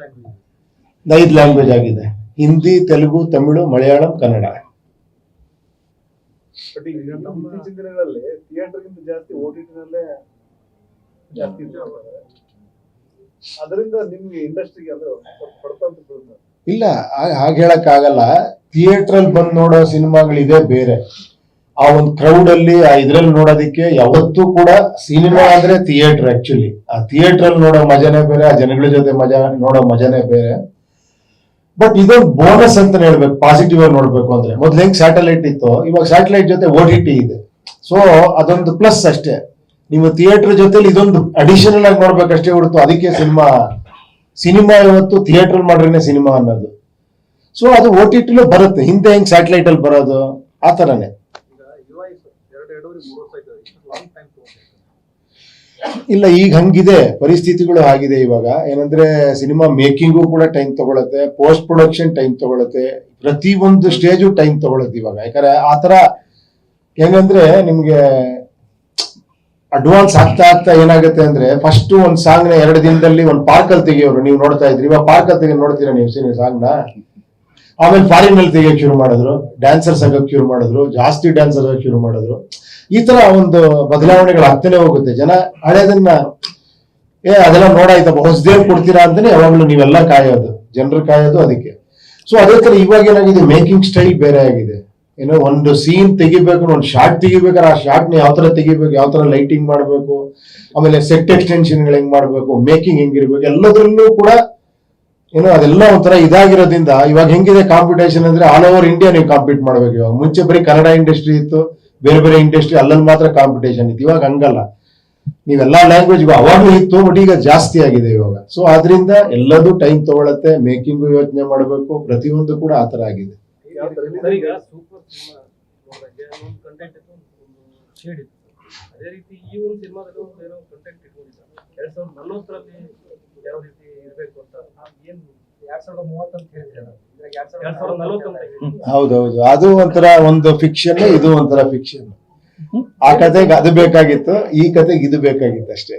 ಎಷ್ಟು ಲ್ಯಾಂಗ್ವೇಜ್ ಐದು ಲ್ಯಾಂಗ್ವೇಜ್ ಆಗಿದೆ. ಹಿಂದಿ ತೆಲುಗು ತಮಿಳು ಮಲಯಾಳಂ ಕನ್ನಡ. ಇಲ್ಲ ಹಾಗೆ ಹೇಳಕ್ ಆಗಲ್ಲ ಥಿಯೇಟರ್ ಅಲ್ಲಿ ಬಂದು ನೋಡೋ ಸಿನಿಮಾಗಳಿದೆ ಬೇರೆ. ಆ ಒಂದು ಕ್ರೌಡ್ ಅಲ್ಲಿ ಆ ಇದ್ರಲ್ಲಿ ನೋಡೋದಕ್ಕೆ ಯಾವತ್ತೂ ಕೂಡ ಸಿನಿಮಾ ಅಂದ್ರೆ ಥಿಯೇಟರ್ ಆಕ್ಚುಲಿ ಆ ಥಿಯೇಟರ್ ಅಲ್ಲಿ ನೋಡೋ ಮಜಾನೇ ಬೇರೆ ಆ ಜನಗಳ ಜೊತೆ ಮಜಾ ನೋಡೋ ಮಜಾನೇ ಬೇರೆ. ಬಟ್ ಇದೊಂದು ಬೋನಸ್ ಅಂತ ಹೇಳ್ಬೇಕು ಪಾಸಿಟಿವ್ ಆಗಿ ನೋಡ್ಬೇಕು ಅಂದ್ರೆ. ಮೊದ್ಲು ಹೆಂಗ್ ಸ್ಯಾಟಲೈಟ್ ಇತ್ತು? ಇವಾಗ ಸ್ಯಾಟಲೈಟ್ ಜೊತೆ ಓ ಟಿ ಟಿ ಇದೆ. ಸೊ ಅದೊಂದು ಪ್ಲಸ್ ಅಷ್ಟೇ. ನಿಮ್ಮ ಥಿಯೇಟರ್ ಜೊತೆಲಿ ಇದೊಂದು ಅಡಿಷನಲ್ ಆಗಿ ನೋಡ್ಬೇಕಷ್ಟೇ ಹೊರತು ಅದಕ್ಕೆ ಸಿನಿಮಾ ಸಿನಿಮಾ ಇವತ್ತು ಥಿಯೇಟರ್ ಮಾಡ್ರೇನೆ ಸಿನಿಮಾ ಅನ್ನೋದು. ಸೊ ಅದು ಓ ಟಿ ಟಿಲೂ ಬರುತ್ತೆ. ಹಿಂದೆ ಹೆಂಗ್ ಸ್ಯಾಟಲೈಟ್ ಅಲ್ಲಿ ಬರೋದು? ಆ ತರನೇ. ಇಲ್ಲ, ಈಗ ಹಂಗಿದೆ. ಪರಿಸ್ಥಿತಿಗಳು ಆಗಿದೆ ಇವಾಗ. ಏನಂದ್ರೆ, ಸಿನಿಮಾ ಮೇಕಿಂಗು ಕೂಡ ಟೈಮ್ ತಗೊಳತ್ತೆ. ಪೋಸ್ಟ್ ಪ್ರೊಡಕ್ಷನ್ ಟೈಮ್ ತಗೊಳತ್ತೆ. ಪ್ರತಿ ಒಂದು ಸ್ಟೇಜು ಟೈಮ್ ತಗೊಳತ್ತೆ ಇವಾಗ. ಯಾಕಂದ್ರೆ ಆತರ ತರ ಹೆಂಗಂದ್ರೆ, ನಿಮ್ಗೆ ಅಡ್ವಾನ್ಸ್ ಆಗ್ತಾ ಆಗ್ತಾ ಏನಾಗುತ್ತೆ ಅಂದ್ರೆ ಫಸ್ಟ್ ಒಂದ್ ಸಾಂಗ್ನ ಎರಡು ದಿನದಲ್ಲಿ ಒಂದ್ ಪಾರ್ಕ್ ಅಲ್ಲಿ ತೆಗಿಯೋರು. ನೀವು ನೋಡ್ತಾ ಇದ್ರಿ. ಇವಾಗ ಪಾರ್ಕ್ ಅಲ್ಲಿ ತೆಗಿ ನೋಡ್ತೀರಾ ನೀವು ಸಾಂಗ್ನ? ಆಮೇಲೆ ಫಾರಿನ್ ಅಲ್ಲಿ ತೆಗಿಯಕ್ ಶುರು ಮಾಡಿದ್ರು. ಡ್ಯಾನ್ಸರ್ಸ್ ಆಗಕ್ ಶುರು ಮಾಡಿದ್ರು. ಜಾಸ್ತಿ ಡ್ಯಾನ್ಸರ್ ಆಗಕ್ ಶುರು ಮಾಡಿದ್ರು. ಈ ತರ ಒಂದು ಬದಲಾವಣೆಗಳು ಆಗ್ತಾನೆ ಹೋಗುತ್ತೆ. ಜನ ಹಳೇದನ್ನ, ಏ, ಅದೆಲ್ಲ ನೋಡಾಯ್ತಪ್ಪ ಹೊಸದೇವ್ ಕೊಡ್ತೀರಾ ಅಂತಾನೆ ಯಾವಾಗ್ಲೂ ನೀವೆಲ್ಲ ಕಾಯೋದು. ಜನರು ಕಾಯೋದು ಅದಕ್ಕೆ. ಸೊ ಅದೇ ತರ ಇವಾಗ ಏನಾಗಿದೆ? ಮೇಕಿಂಗ್ ಸ್ಟೈಲ್ ಬೇರೆ ಆಗಿದೆ. ಏನೋ ಒಂದು ಸೀನ್ ತೆಗಿಬೇಕು, ಒಂದು ಶಾರ್ಟ್ ತೆಗಿಬೇಕಾದ್ರೆ ಆ ಶಾರ್ಟ್ನ ಯಾವ ತರ ತೆಗಿಬೇಕು, ಯಾವ ತರ ಲೈಟಿಂಗ್ ಮಾಡಬೇಕು, ಆಮೇಲೆ ಸೆಟ್ ಎಕ್ಸ್ಟೆನ್ಷನ್ ಹೆಂಗ್ ಮಾಡಬೇಕು, ಮೇಕಿಂಗ್ ಹೆಂಗಿರ್ಬೇಕು, ಎಲ್ಲದರಲ್ಲೂ ಕೂಡ ಏನೋ ಅದೆಲ್ಲ ಒಂಥರ ಇದಾಗಿರೋದ್ರಿಂದ ಇವಾಗ ಹೆಂಗಿದೆ ಕಾಂಪಿಟೇಷನ್ ಅಂದ್ರೆ ಆಲ್ ಓವರ್ ಇಂಡಿಯಾ ನೀವು ಕಾಂಪೀಟ್ ಮಾಡ್ಬೇಕು ಇವಾಗ. ಮುಂಚೆ ಬರೀ ಕನ್ನಡ ಇಂಡಸ್ಟ್ರಿ ಇತ್ತು. ಬೇರೆ ಬೇರೆ ಇಂಡಸ್ಟ್ರಿ ಅಲ್ಲಲ್ಲಿ ಮಾತ್ರ ಕಾಂಪಿಟೇಷನ್ ಇತ್ತು. ಇವಾಗ ಹಂಗಲ್ಲ. ನೀವೆಲ್ಲ ಲ್ಯಾಂಗ್ವೇಜ್ ಅವಾಗೂ ಇತ್ತು ಬಟ್ ಈಗ ಜಾಸ್ತಿ ಆಗಿದೆ ಇವಾಗ. ಸೊ ಆದ್ರಿಂದ ಎಲ್ಲದೂ ಟೈಮ್ ತಗೊಳತ್ತೆ ಮೇಕಿಂಗು ಯೋಚನೆ ಮಾಡಬೇಕು, ಪ್ರತಿಯೊಂದು ಕೂಡ ಆ ತರ ಆಗಿದೆ. ಅದೇ ರೀತಿ ಈ ಒಂದು ಸಿನಿಮಾದಲ್ಲಿ ಒಂದು ಏನೋ ಕಂಟೆಂಟ್ ಇಟ್ಕೊಂಡಿದ್ದಾರೆ. ಎರಡ್ ಸಾವಿರದ ನಲ್ವತ್ತರಲ್ಲಿ ಯಾವ ರೀತಿ ಇರಬೇಕು ಅಂತ ಏನು ಹೌದೌದು. ಅದು ಒಂಥರ ಒಂದು ಫಿಕ್ಷನ್ ಇದು ಒಂಥರ ಫಿಕ್ಷನ್ ಆ ಕತೆಗೆ ಅದು ಬೇಕಾಗಿತ್ತು ಈ ಕತೆಗೆ ಇದು ಬೇಕಾಗಿತ್ತು ಅಷ್ಟೇ.